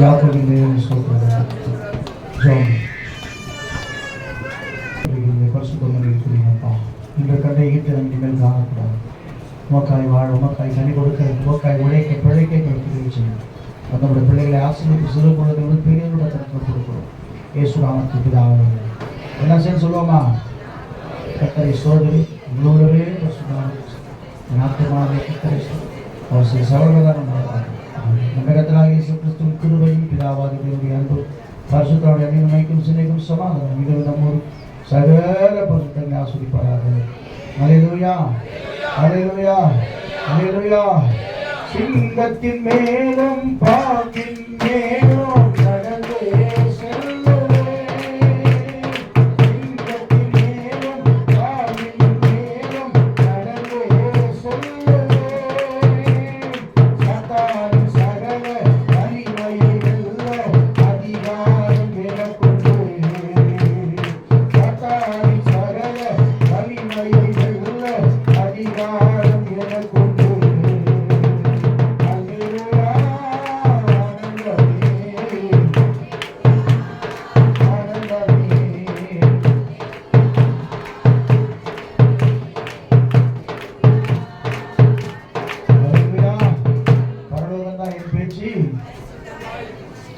யாக்கோபின் தேவன் ஸ்தோத்திரம் ஜெபம் பரிசுத்தமாக கண்டை ஈட்டு இனிமேல் காணக்கூடாது. உமக்காய் வாழ உமக்காய் கனி கொடுக்க உமக்காய் உழைக்க பிழைக்க கொடுக்கிறீங்க செய்யும் நம்முடைய பிள்ளைகளை ஆசிரியர் சிறு குழந்தைகளுக்கு பெரியவரோட தரத்தில் கொடுக்கிறோம் இயேசு ராமத்துக்கு பிதாவே. என்ன செய்ய சொல்லுவோமா? கத்தரை சோதரி உங்களோடவே நாட்டுமான கத்தரை அவர் சர்வதானம் நம்ம கத்தராக இயேசு கிறிஸ்துவின் கிருபையும் பிதாவாதி அன்பு. பரிசுத்தோடைய அணிமைக்கும் சிலைக்கும் சமாதானம். இது நம்ம சகல பரிசுத்தங்களை ஆஸ்வதிப்பாராக. அலையிலுயா அலையிலுயா அலையிலுயா சிங்கத்தின் மேலும்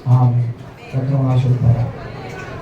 아멘. 결정하셨다.